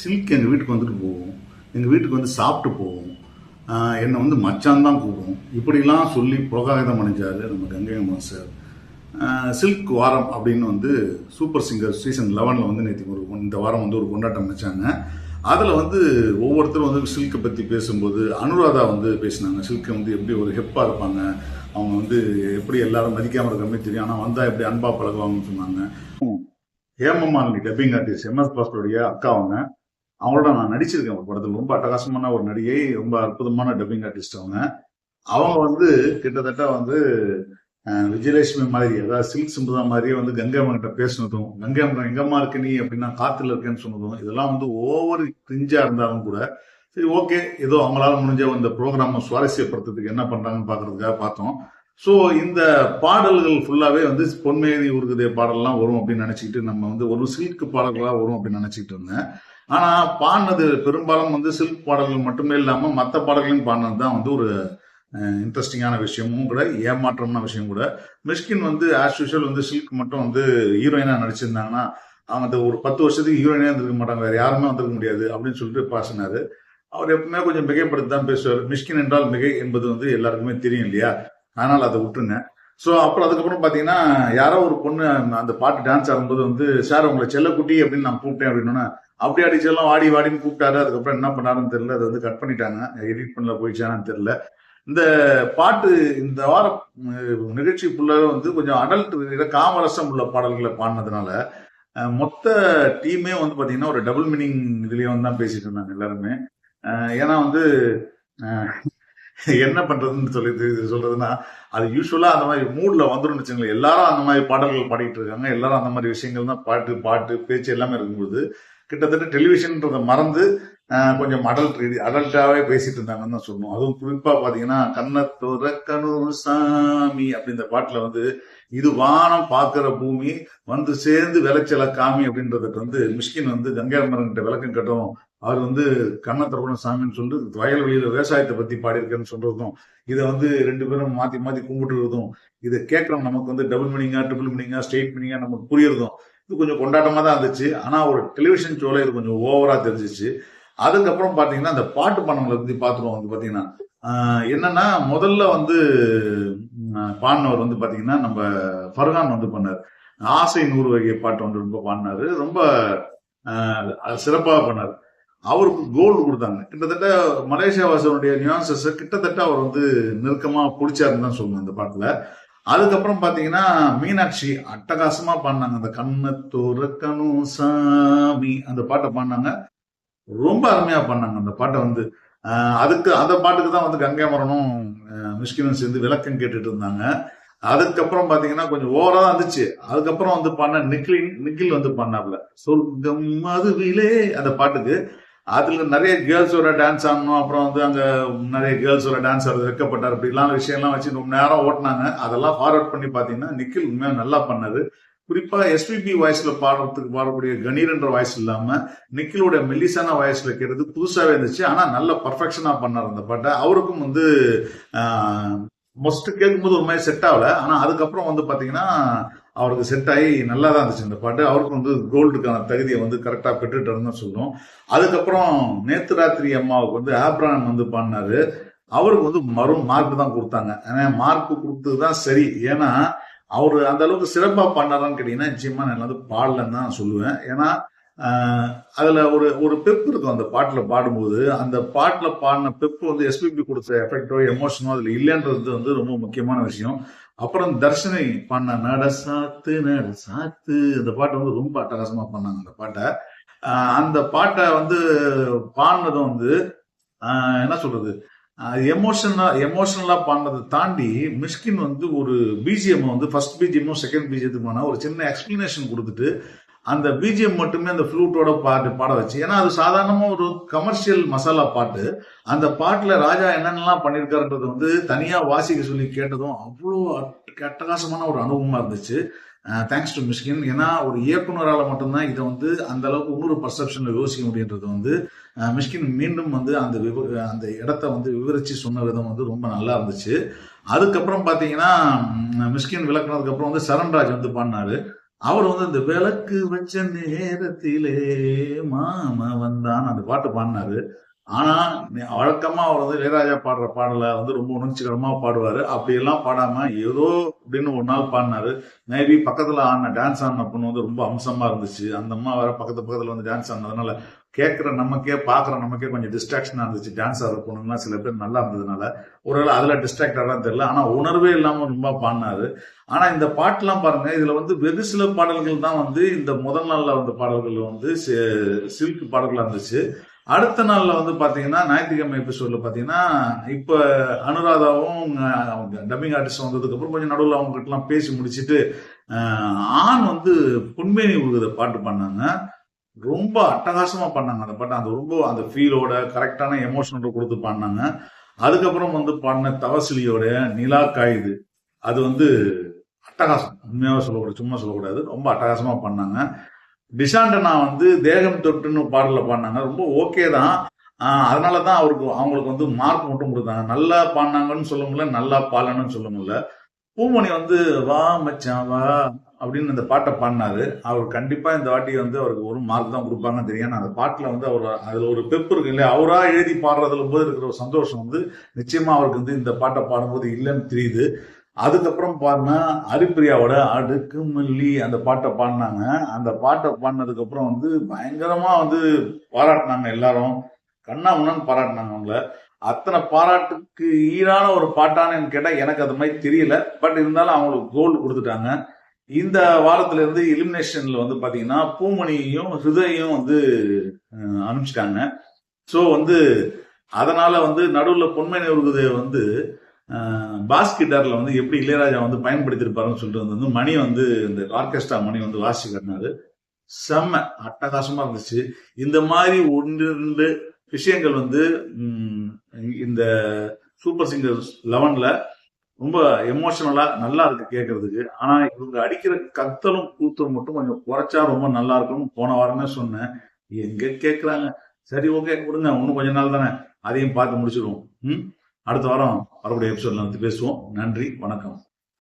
Silk எங்கள் வீட்டுக்கு வந்துட்டு போகும். எங்கள் வீட்டுக்கு வந்து சாப்பிட்டு போகும். என்னை வந்து மச்சான் தான் கூப்பிடும். இப்படிலாம் சொல்லி புலகாகிதம் அணிஞ்சார் நம்ம கங்கை அம்மன் சார். சில்க் வாரம் அப்படின்னு வந்து சூப்பர் சிங்கர் சீசன் லெவனில் வந்து நேற்று ஒரு இந்த வாரம் வந்து ஒரு கொண்டாட்டம் வச்சாங்க அதில் வந்து ஒவ்வொருத்தரும் வந்து சில்க்கை பற்றி பேசும்போது அனுராதா வந்து பேசினாங்க. சில்கை வந்து எப்படி ஒரு ஹெப்பாக இருப்பாங்க? அவங்க வந்து எப்படி எல்லாரும் மதிக்காமல் இருக்க மாதிரி தெரியும். ஆனால் வந்தால் எப்படி அன்பா பழகுவாங்கன்னு சொன்னாங்க. Hemamalini dubbing artist M S பாஸ்டருடைய அக்கா அவங்க. அவங்களோட நான் நடிச்சிருக்கேன் ஒரு படத்தில். ரொம்ப அட்டகாசமான ஒரு நடிகை ரொம்ப அற்புதமான டப்பிங் ஆர்டிஸ்ட் அவங்க. அவங்க வந்து கிட்டத்தட்ட வந்து விஜயலட்சுமி மாதிரி அதாவது சில்க் சிம்புதா மாதிரியே வந்து கங்கை அம்மன் பேசினதும் கங்கை அம்மன் எங்கம்மா இருக்கு நீ அப்படின்னா காத்துல இருக்கேன்னு சொன்னதும் இதெல்லாம் வந்து ஓவர் கிரிஞ்சா இருந்தாலும் கூட சரி ஓகே ஏதோ அவங்களால முடிஞ்ச இந்த ப்ரோக்ராமை சுவாரஸ்யப்படுத்துறதுக்கு என்ன பண்றாங்கன்னு பாக்குறதுக்காக பார்த்தோம். ஸோ இந்த பாடல்கள் ஃபுல்லாவே வந்து பொன்மேதி உருகுதே பாடல்லாம் வரும் அப்படின்னு நினைச்சிக்கிட்டு நம்ம வந்து ஒரு சில்க் பாடல்களாக வரும் அப்படின்னு நினைச்சிக்கிட்டு இருந்தேன். ஆனா பாடினது பெரும்பாலும் வந்து சில்க் பாடல்கள் மட்டுமே இல்லாம மற்ற பாடல்களையும் பாடினது தான் வந்து ஒரு இன்ட்ரெஸ்டிங்கான விஷயமும் கூட ஏமாற்றமான விஷயம் கூட. மிஷ்கின் வந்து ஆஸ் யூஷுவல் வந்து சில்க் மட்டும் வந்து ஹீரோயினா நடிச்சிருந்தாங்கன்னா அவங்க அந்த ஒரு பத்து வருஷத்துக்கு ஹீரோயினே இருந்திருக்க மாட்டாங்க. வேற யாருமே வந்திருக்க முடியாது அப்படின்னு சொல்லிட்டு பாசினாரு. அவர் எப்பவுமே கொஞ்சம் மிகைப்படுத்தி தான் பேசுவார். மிஷ்கின் என்றால் மிகை என்பது வந்து எல்லாருக்குமே தெரியும் இல்லையா? அதனால அதை விட்டுருங்க. ஸோ அப்புறம் அதுக்கப்புறம் பார்த்தீங்கன்னா யாரோ ஒரு பொண்ணு அந்த பாட்டு டான்ஸ் ஆடும்போது வந்து சார் உங்களை செல்லக்குட்டி அப்படின்னு நான் கூப்பிட்டேன் அப்படின்னா அப்படி அடிச்செல்லாம் வாடி வாடின்னு கூப்பிட்டாரு. அதுக்கப்புறம் என்ன பண்ணாருன்னு தெரியல. அதை வந்து கட் பண்ணிட்டாங்க. எடிட் பண்ணல போயிடுச்சானு தெரியல. இந்த பாட்டு இந்த வார நிகழ்ச்சி ஃபுல்லாக வந்து கொஞ்சம் அடல்ட் காமரசம் உள்ள பாடல்களை பாடினதுனால மொத்த டீமே வந்து பாத்தீங்கன்னா ஒரு டபுள் மீனிங் இதுலயே வந்து தான் பேசிட்டு இருந்தாங்க எல்லாருமே. ஏன்னா வந்து என்ன பண்றதுன்னு சொல்லி சொல்றதுன்னா அது யூஸ்வலா அந்த மாதிரி மூட்ல வந்துடும் வச்சுங்களேன் எல்லாரும் அந்த மாதிரி பாடல்கள் பாடிட்டு இருக்காங்க. எல்லாரும் அந்த மாதிரி விஷயங்கள் தான் பாட்டு பாட்டு பேச்சு எல்லாமே இருக்கும்போது கிட்டத்தட்ட டெலிவிஷன்ன்றதை மறந்து கொஞ்சம் அடல்ட் ரீதி அடல்ட்டாவே பேசிட்டு இருந்தாங்கன்னு தான் சொல்லணும். அதுவும் குறிப்பா பாத்தீங்கன்னா கண்ணத்தோர கனூர் சாமி அப்படின்ற பாட்டுல வந்து இது வானம் பார்க்கிற பூமி வந்து சேர்ந்து விளைச்சல காமி அப்படின்றதுக்கு வந்து மிஷ்கின் வந்து கங்கைமரன் கிட்ட விளக்கம் கட்டும். அவர் வந்து கண்ணத்திறக்கணும் சாமின்னு சொல்லிட்டு வயல்வெளியில விவசாயத்தை பத்தி பாடியிருக்கேன்னு சொல்றதும் இதை வந்து ரெண்டு பேரும் மாத்தி மாத்தி கும்பிட்டுறதும் இதை கேட்கறோம். நமக்கு வந்து டபுள் மீனிங்கா ட்ரிபிள் மீனிங்கா ஸ்ட்ரெயிட் மீனிங்கா நமக்கு புரியுறதும். இது கொஞ்சம் கொண்டாட்டமாக தான் இருந்துச்சு. ஆனால் ஒரு டெலிவிஷன் ஷோவில் இது கொஞ்சம் ஓவராக தெரிஞ்சிச்சு. அதுக்கப்புறம் பார்த்தீங்கன்னா அந்த பாட்டு படங்களை பற்றி பார்த்துருவோம் வந்து பார்த்தீங்கன்னா என்னன்னா முதல்ல வந்து பாடினவர் வந்து பார்த்தீங்கன்னா நம்ம ஃபர்கான் வந்து பண்ணார். ஆசை நூறு வகை பாட்டு வந்து ரொம்ப பாடினாரு. ரொம்ப சிறப்பாக பண்ணார். அவருக்கு கோல்டு கொடுத்தாங்க. கிட்டத்தட்ட மலேசியா வாசனுடைய நியூயான்சஸ் கிட்டத்தட்ட அவர் வந்து நெருக்கமாக பிடிச்சாருன்னு தான் சொல்லணும் இந்த பாட்டில். அதுக்கப்புறம் பாத்தீங்கன்னா மீனாட்சி அட்டகாசமா பாடினாங்க. அந்த கண்ணை துறக்கணும் சாமி. அந்த பாட்டை பாடினாங்க. ரொம்ப அருமையா பண்ணாங்க அந்த பாட்டை வந்து அதுக்கு அந்த பாட்டுக்கு தான் வந்து கங்கை மரனும் மிஷ்கினும் சேர்ந்து விளக்கம் கேட்டுட்டு இருந்தாங்க. அதுக்கப்புறம் பாத்தீங்கன்னா கொஞ்சம் ஓவரா தான் இருந்துச்சு. அதுக்கப்புறம் வந்து பண்ண நிக்கில் நிக்கில் வந்து பண்ணாப்ல சொர்க்கம் மதுவிலே அந்த பாட்டுக்கு. அதில் நிறைய கேர்ள்ஸோட டான்ஸ் ஆடணும். அப்புறம் வந்து அங்கே நிறைய கேர்ள்ஸோட டான்ஸ் ஆடுறது வைக்கப்பட்டார் இப்படிலாம் விஷயம்லாம் வச்சு ரொம்ப நேரம் ஓட்டினாங்க. அதெல்லாம் ஃபார்வர்ட் பண்ணி பார்த்தீங்கன்னா நிக்கில் உண்மையாக நல்லா பண்ணாரு குறிப்பாக எஸ்பிபி வாய்ஸில் பாடுறதுக்கு பாடக்கூடிய கணீர்ன்ற வாய்ஸ் இல்லாமல் நிக்கிலோட மெல்லிசான வாய்ஸில் கேட்டது புதுசாகவே இருந்துச்சு. ஆனால் நல்ல பர்ஃபெக்ஷனாக பண்ணார் அந்த பாட்டை. அவருக்கும் வந்து மொஸ்ட் கேட்கும்போது ஒரு மாதிரி செட் ஆகல. ஆனால் அதுக்கப்புறம் வந்து பார்த்தீங்கன்னா அவருக்கு செட் ஆகி நல்லா தான் இருந்துச்சு இந்த பாட்டு. அவருக்கு வந்து கோல்டுக்கான தகுதியை வந்து கரெக்டாக பெற்றுட்டாருன்னு தான் சொல்லும் அதுக்கப்புறம் நேத்து ராத்திரி அம்மாவுக்கு வந்து ஆப்ரான் வந்து பாடினாரு. அவருக்கு வந்து மறு மார்க் தான் கொடுத்தாங்க. ஏன்னா மார்க் கொடுத்தது தான் சரி. ஏன்னா அவர் அந்த அளவுக்கு சிறப்பாக பண்ணாரான்னு கேட்டீங்கன்னா நிச்சயமாக நான் வந்து பாடலன்னு தான் சொல்லுவேன். ஏன்னா அதில் ஒரு ஒரு பெப் இருக்கும் அந்த பாட்டில் பாடும்போது. அந்த பாட்டில் பாடின பெப் வந்து எஸ்பிபி கொடுத்த எஃபெக்டோ எமோஷனோ அதில் இல்லைன்றது வந்து ரொம்ப முக்கியமான விஷயம். அப்புறம் தர்ஷனை பண்ண நட சாத்து நட சாத்து. அந்த பாட்டை வந்து ரொம்ப அட்டகாசமா பண்ணாங்க அந்த பாட்டை. அந்த பாட்டை வந்து பாடினதும் வந்து என்ன சொல்றது? எமோஷனலா எமோஷனலா பாடினதை தாண்டி மிஷ்கின் வந்து ஒரு பிஜிஎம் வந்து ஃபர்ஸ்ட் பிஜிஎம்மும் செகண்ட் பிஜிஎத்துக்கு ஒரு சின்ன எக்ஸ்பிளனேஷன் கொடுத்துட்டு அந்த பிஜிஎம் மட்டுமே அந்த ஃப்ளூட்டோட பாட்டு பாட வச்சு ஏன்னா அது சாதாரணமாக ஒரு கமர்ஷியல் மசாலா பாட்டு. அந்த பாட்டில் ராஜா என்னென்னலாம் பண்ணியிருக்காருன்றது வந்து தனியாக வாசிக்க சொல்லி கேட்டதும் அவ்வளோ அட்ட- அட்டகாசமான ஒரு அனுபவமாக இருந்துச்சு. தேங்க்ஸ் டு மிஷ்கின் ஏன்னா ஒரு இயக்குனரால் மட்டும்தான் இதை வந்து அந்த அளவுக்கு இன்னொரு பர்செப்ஷனில் யோசிக்க முடியுன்றது வந்து மிஷ்கின் மீண்டும் வந்து அந்த விவ- அந்த இடத்த வந்து விவரித்து சொன்ன விதம் வந்து ரொம்ப நல்லா இருந்துச்சு. அதுக்கப்புறம் பார்த்தீங்கன்னா மிஷ்கின் விளக்குனதுக்கப்புறம் வந்து சரண்ராஜ் வந்து பாடினாரு. அவர் வந்து இந்த விளக்கு வச்ச நேரத்திலே மாமா வந்தான். அந்த பாட்டு பாடினாரு. ஆனா வழக்கமாக வழக்கமா அவர் வந்து இளையராஜா பாடுற பாடலை வந்து ரொம்ப உணர்ச்சிகரமா பாடுவாரு. அப்படியெல்லாம் பாடாம ஏதோ அப்படின்னு ஒரு நாள் பாடினாரு. மேபி பக்கத்துல ஆடின டான்ஸ் ஆடின பொண்ணு வந்து ரொம்ப அம்சமா இருந்துச்சு. அந்த அம்மா வேற பக்கத்து பக்கத்துல வந்து டான்ஸ் ஆனதுனால கேட்குற நமக்கே பார்க்குற நமக்கே கொஞ்சம் டிஸ்ட்ராக்ஷனாக இருந்துச்சு டான்ஸ் ஆடுற பொண்ணுங்கலாம் சில பேர் நல்லா இருந்ததுனால. ஒருவேளை அதில் டிஸ்ட்ராக்ட் ஆகலாம் தெரியல. ஆனால் உணர்வே இல்லாமல் ரொம்ப பாடினாரு. ஆனால் இந்த பாட்டெலாம் பாருங்க. இதில் வந்து வெகு சில பாடல்கள் தான் வந்து இந்த முதல் நாளில் வந்த பாடல்கள் வந்து சில்க் பாடல்களாக இருந்துச்சு. அடுத்த நாளில் வந்து பார்த்தீங்கன்னா ஞாயிற்றுக்கிழமை எபிசோடில் பார்த்தீங்கன்னா இப்போ அனுராதாவும் டப்பிங் ஆர்டிஸ்ட் வந்ததுக்கப்புறம் கொஞ்சம் நடுவில் அவங்ககிட்டலாம் பேசி முடிச்சுட்டு ஆண் வந்து பொன்மேனி உருகுத பாட்டு பண்ணாங்க ரொம்ப அட்டகாசமா பண்ணாங்க அந்த பாட்டு. அந்த ரொம்ப அந்த ஃபீலோட கரெக்டான எமோஷனோட கொடுத்து பாடினாங்க. அதுக்கப்புறம் வந்து பாடின தவசிலியோட நிலா காயுது. அது வந்து அட்டகாசம். உண்மையாக சொல்லக்கூடாது சும்மா சொல்லக்கூடாது. ரொம்ப அட்டகாசமா பண்ணாங்க டிஷாண்டனா வந்து தேகம் தொட்டுன்னு பாடல பாடினாங்க. ரொம்ப ஓகே தான். அதனால தான் அவருக்கு அவங்களுக்கு வந்து மார்க் மட்டும் கொடுத்தாங்க. நல்லா பாடினாங்கன்னு சொல்ல முடியல நல்லா பாடலன்னு சொல்ல முடியல. பூமணி வந்து வா மச்சான் வா அப்படின்னு அந்த பாட்டை பாடினாரு. அவர் கண்டிப்பா இந்த வாட்டி வந்து அவருக்கு ஒரு மார்க் தான் கொடுப்பாங்கன்னு தெரியும். அந்த பாட்டுல வந்து அவர் அதுல ஒரு பெப்பு இருக்கு இல்லையா அவரா எழுதி பாடுறதுல போது இருக்கிற ஒரு சந்தோஷம் வந்து நிச்சயமா அவருக்கு வந்து இந்த பாட்டை பாடும்போது இல்லைன்னு தெரியுது. அதுக்கப்புறம் பாருங்க ஹரிப்பிரியாவோட அடுக்கு மல்லி அந்த பாட்டை பாடினாங்க. அந்த பாட்டை பாடினதுக்கு அப்புறம் வந்து பயங்கரமா வந்து பாராட்டினாங்க எல்லாரும். கண்ணா முன்னான்னு பாராட்டினாங்க அவங்கள. அத்தனை பாராட்டுக்கு ஈடான ஒரு பாட்டானு கேட்டால் எனக்கு அது மாதிரி தெரியல. பட் இருந்தாலும் அவங்களுக்கு கோல்டு கொடுத்துட்டாங்க. இந்த வாரத்துல இருந்து எலிமினேஷன்ல வந்து பாத்தீங்கன்னா பூமணியையும் ஹிருதயையும் வந்து அனுப்பிச்சிட்டாங்க. ஸோ வந்து அதனால வந்து நடுவில் பொன்மை உருகுதை வந்து பாஸ்கிட்டாரில் வந்து எப்படி இளையராஜா வந்து பயன்படுத்தியிருப்பாருன்னு சொல்லிட்டு வந்து மணி வந்து இந்த ஆர்கெஸ்ட்ரா மணி வந்து வாசி கட்டினாரு செம்ம அட்டகாசமா இருந்துச்சு. இந்த மாதிரி ஒன்று ரெண்டு விஷயங்கள் வந்து இந்த சூப்பர் சிங்கர் லெவனில் ரொம்ப எமோஷனலாக நல்லா இருக்கு கேட்கறதுக்கு ஆனால் இவங்க அடிக்கிற கத்தலும் கூத்தலும் மட்டும் கொஞ்சம் குறைச்சா ரொம்ப நல்லா இருக்கும்னு போன வாரமே சொன்னேன். எங்க கேட்குறாங்க சரி ஓகே கொடுங்க. இன்னும் கொஞ்ச நாள் தானே. அதையும் பார்த்து முடிச்சிடுவோம் ம்? அடுத்த வாரம் வரக்கூடிய எபிசோட்ல வந்து பேசுவோம். நன்றி வணக்கம்.